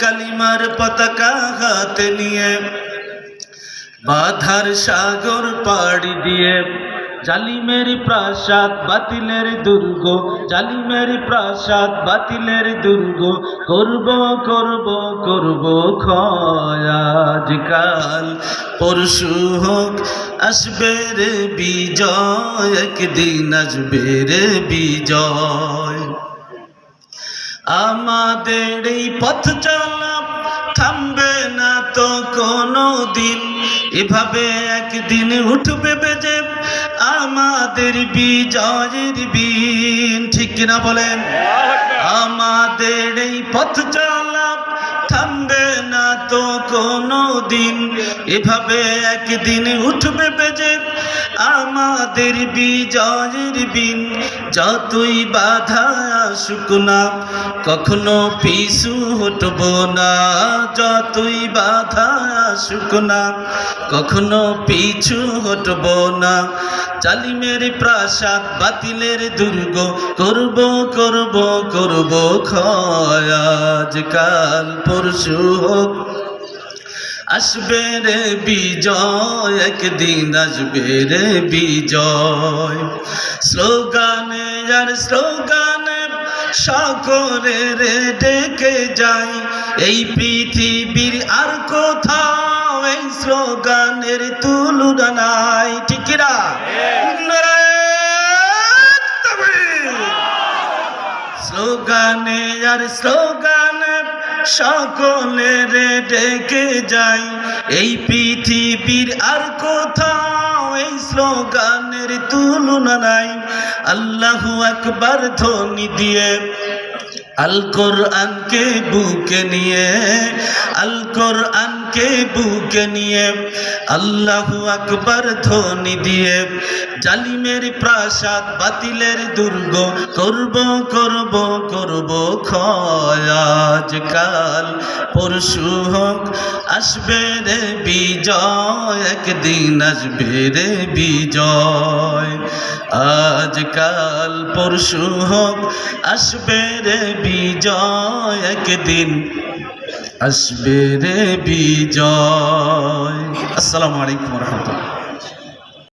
কালিমার পতাকা হাতে নিয়ে, বাধার সাগর পাড়ি দিয়ে, জালিমের প্রাসাদ বাতিলের দুর্গ, জালিমের প্রাসাদ বাতিলের দুর্গ, করব করব করব খয়াজকাল পরশু হোক আসবে রে বিজয়, একদিন আসবে রে বিজয়। আমাদের এই পথ চলা থামবে না তো কোনো দিন। এভাবে একদিন উঠবে বেজে আমাদের বিজয়ের বিন ঠিক কিনা বলেন? আমাদের এই পথ চলা তো কোনো দিন এভাবে একদিন উঠবে বেজে। আমাদের বিজয়ের বিন, যতই বাধা আসুক না, কখনো পিছু হটব না। যতই বাধা আসুক না, কখনো পিছু হটব না। জালিমের প্রাসাদ, বাতিলের দুর্গ, করব করব করব আজকাল পরশু হোক, আসবে রে বিজয়, একদিন আসবে রে বিজয়। স্লোগানে আর স্লোগানে সকলে রে ডেকে যাই, এই পৃথিবীর আর কোথাও এই স্লোগানের তুলনা নাই ঠিকিরা স্লোগানে আর স্লোগানে সকলের ডেকে যাই। এই পৃথিবীর আর কোথাও এই স্লোগানের তুলনা নাই। আল্লাহ আকবার ধ্বনি দিয়ে আল কোরআনকে বুকে নিয়ে আল কোরআনকে বুকে নিয়ে আল্লাহু আকবার ধ্বনি দিয়ে জালিমের প্রাসাদ বাতিলের দুর্গ করব করব করব ক্ষয় আজকাল। পরশু হোক আসবে রে বিজয়, একদিন আসবে রে বিজয়। আজকাল পরশু হোক আসবে রে বিজয়, একদিন আসবে রে বিজয়। আসসালামু আলাইকুম রহমতুল্লাহ।